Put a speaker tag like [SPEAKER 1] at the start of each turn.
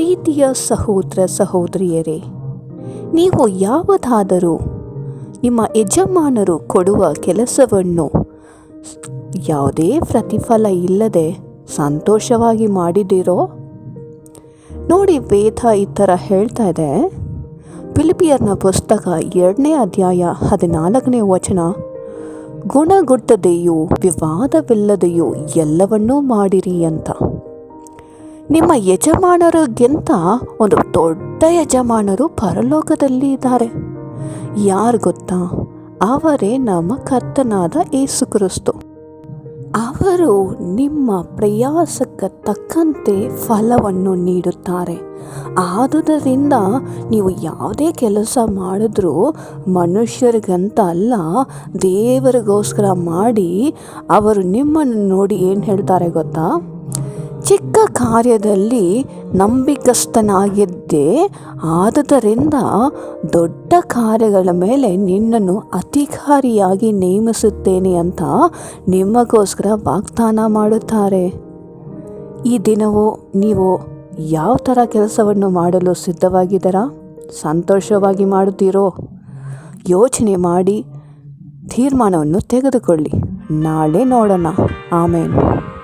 [SPEAKER 1] ಪ್ರೀತಿಯ ಸಹೋದರ ಸಹೋದರಿಯರೇ, ನೀವು ಯಾವುದಾದರೂ ನಿಮ್ಮ ಯಜಮಾನರು ಕೊಡುವ ಕೆಲಸವನ್ನು ಯಾವುದೇ ಪ್ರತಿಫಲ ಇಲ್ಲದೆ ಸಂತೋಷವಾಗಿ ಮಾಡಿದಿರೋ? ನೋಡಿ, ವೇದ ಈ ಥರ ಹೇಳ್ತಾ ಇದೆ. ಫಿಲಿಪಿಯರ್ನ ಪುಸ್ತಕ ಎರಡನೇ ಅಧ್ಯಾಯ ಹದಿನಾಲ್ಕನೇ ವಚನ, ಗುಣಗುಟ್ಟದೆಯೂ ವಿವಾದವಿಲ್ಲದೆಯೂ ಎಲ್ಲವನ್ನೂ ಮಾಡಿರಿ ಅಂತ. ನಿಮ್ಮ ಯಜಮಾನರಿಗಿಂತ ಒಂದು ದೊಡ್ಡ ಯಜಮಾನರು ಪರಲೋಕದಲ್ಲಿ ಇದ್ದಾರೆ. ಯಾರು ಗೊತ್ತಾ? ಅವರೇ ನಮ್ಮ ಕರ್ತನಾದ ಏಸು ಕ್ರಿಸ್ತು. ಅವರು ನಿಮ್ಮ ಪ್ರಯಾಸಕ್ಕೆ ತಕ್ಕಂತೆ ಫಲವನ್ನು ನೀಡುತ್ತಾರೆ. ಆದುದರಿಂದ ನೀವು ಯಾವುದೇ ಕೆಲಸ ಮಾಡಿದ್ರೂ ಮನುಷ್ಯರಿಗಂತ ಅಲ್ಲ, ದೇವರಿಗೋಸ್ಕರ ಮಾಡಿ ಅವರು ನಿಮ್ಮನ್ನು ನೋಡಿ ಏನು ಹೇಳ್ತಾರೆ ಗೊತ್ತಾ? ಚಿಕ್ಕ ಕಾರ್ಯದಲ್ಲಿ ನಂಬಿಕಸ್ಥನಾಗಿದ್ದೆ ಆದುದರಿಂದ ದೊಡ್ಡ ಕಾರ್ಯಗಳ ಮೇಲೆ ನಿನ್ನನ್ನು ಅಧಿಕಾರಿಯಾಗಿ ನೇಮಿಸುತ್ತೇನೆ ಅಂತ ನಿಮಗೋಸ್ಕರ ವಾಗ್ದಾನ ಮಾಡುತ್ತಾರೆ. ಈ ದಿನವೂ ನೀವು ಯಾವ ಥರ ಕೆಲಸವನ್ನು ಮಾಡಲು ಸಿದ್ಧವಾಗಿದ್ದೀರಾ? ಸಂತೋಷವಾಗಿ ಮಾಡುತ್ತೀರೋ? ಯೋಚನೆ ಮಾಡಿ ತೀರ್ಮಾನವನ್ನು ತೆಗೆದುಕೊಳ್ಳಿ. ನಾಳೆ ನೋಡೋಣ. ಆಮೇಲೆ